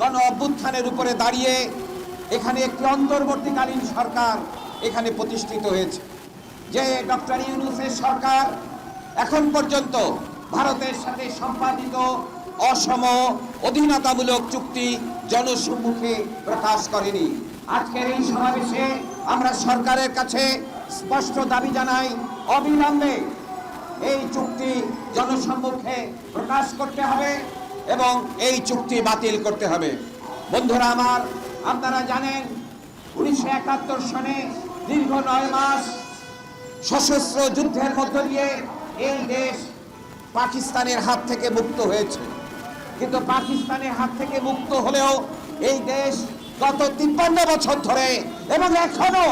গণ অভ্যুত্থানের উপরে দাঁড়িয়ে এখানে একটি অন্তর্বর্তীকালীন সরকার এখানে প্রতিষ্ঠিত হয়েছে। যে ডক্টর ইউনুসের সরকার এখন পর্যন্ত ভারতের সাথে সম্পাদিত অসম অধীনতামূলক চুক্তি জনসম্মুখে প্রকাশ করেনি। আজকের এই সমাবেশে আমরা সরকারের কাছে স্পষ্ট দাবি জানাই, অবিলম্বে এই চুক্তি জনসম্মুখে প্রকাশ করতে হবে। এবং এই চুক্তি বাতিল করতে হবে। বন্ধুরা আমার, আপনারা জানেন, উনিশশো একাত্তর সনে দীর্ঘ নয় মাস সশস্ত্র যুদ্ধের মধ্য দিয়ে এই দেশ পাকিস্তানের হাত থেকে মুক্ত হয়েছে। কিন্তু পাকিস্তানের হাত থেকে মুক্ত হলেও এই দেশ গত তিপ্পান্ন বছর ধরে এবং এখনও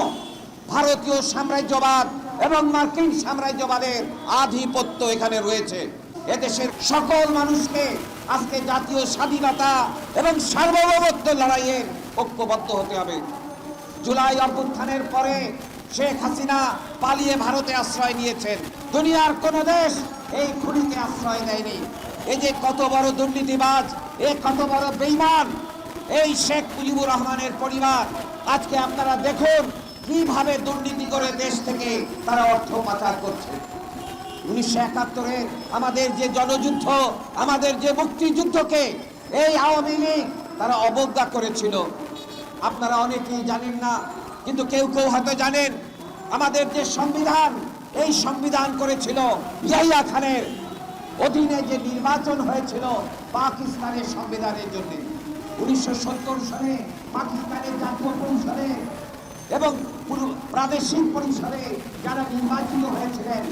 ভারতীয় সাম্রাজ্যবাদ এবং মার্কিন সাম্রাজ্যবাদের আধিপত্য এখানে রয়েছে। এদেশের সকল মানুষকে আজকে জাতীয় স্বাধীনতা এবং সার্বভৌমত্ব লড়াইয়ের ঐক্যবদ্ধ হতে হবে। জুলাই অভ্যুত্থানের পরে শেখ হাসিনা পালিয়ে ভারতে আশ্রয় নিয়েছেন। দুনিয়ার কোন দেশ এই খুনিকে আশ্রয় দেয়নি। এই যে কত বড় দুর্নীতিবাজ, এ কত বড় বেইমান, এই শেখ মুজিবুর রহমানের পরিবার। আজকে আপনারা দেখুন কীভাবে দুর্নীতি করে দেশ থেকে তারা অর্থ পাচার করছে। উনিশশো একাত্তরে আমাদের যে জনযুদ্ধ, আমাদের যে মুক্তিযুদ্ধকে এই আওয়ামী লীগ তারা অবজ্ঞা করেছিল। আপনারা অনেকেই জানেন না, কিন্তু কেউ কেউ হয়তো জানেন, আমাদের যে সংবিধান, এই সংবিধান করেছিল ইয়াহিয়া খানের অধীনে যে নির্বাচন হয়েছিল পাকিস্তানের সংবিধানের জন্য। উনিশশো সত্তর সালে পাকিস্তানের জাতীয় পরিষদে এবং পুরো প্রাদেশিক পরিষদে যারা নির্বাচিত হয়েছিলেন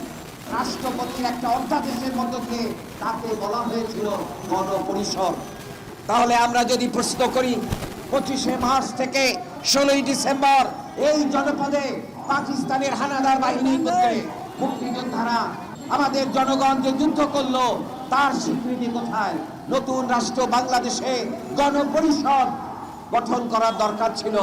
রাষ্ট্রপতির একটা অধ্যাদেশের মধ্য দিয়ে তাকে বলা হয়েছিল গণপরিষদ। তাহলে আমরা যদি প্রশ্ন করি পঁচিশে মার্চ থেকে ষোলোই ডিসেম্বর এই জনপদে পাকিস্তানের হানাদার বাহিনীর মধ্যে মুক্তিযোদ্ধারা আমাদের জনগণ যে যুদ্ধ করল তার স্বীকৃতি কোথায়? নতুন রাষ্ট্র বাংলাদেশে গণপরিষদ গঠন করার দরকার ছিল।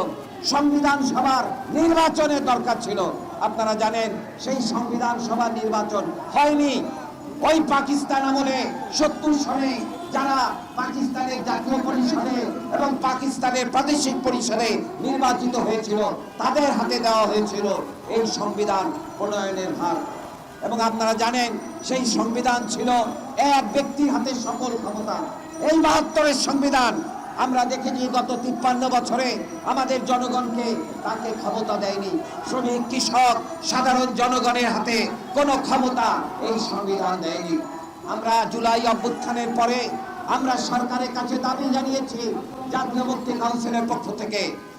সংবিধান সভার নির্বাচনের দরকার ছিল। আপনারা জানেন, সেই সংবিধান সভার নির্বাচন হয়নি। ওই পাকিস্তান আমলে সত্তর সনে যারা পাকিস্তানের জাতীয় পরিষদে এবং পাকিস্তানের প্রাদেশিক পরিষদে নির্বাচিত হয়েছিল, তাদের হাতে দেওয়া হয়েছিল এই সংবিধান প্রণয়নের ভার এবং আপনারা জানেন, সেই সংবিধান ছিল এক ব্যক্তির হাতে সকল ক্ষমতা। এই বাহাত্তরের সংবিধান আমরা দেখেছি গত তিপ্পান্ন বছরে আমাদের জনগণকে তাকে ক্ষমতা দেয়নি। শ্রমিক, কৃষক, সাধারণ জনগণের হাতে কোনো ক্ষমতা এই সংবিধান দেয়নি। আমরা জুলাই অভ্যুত্থানের পরে আমরা সরকারের কাছে দাবি জানিয়েছি জাতীয় মুক্তি কাউন্সিলের পক্ষ থেকে।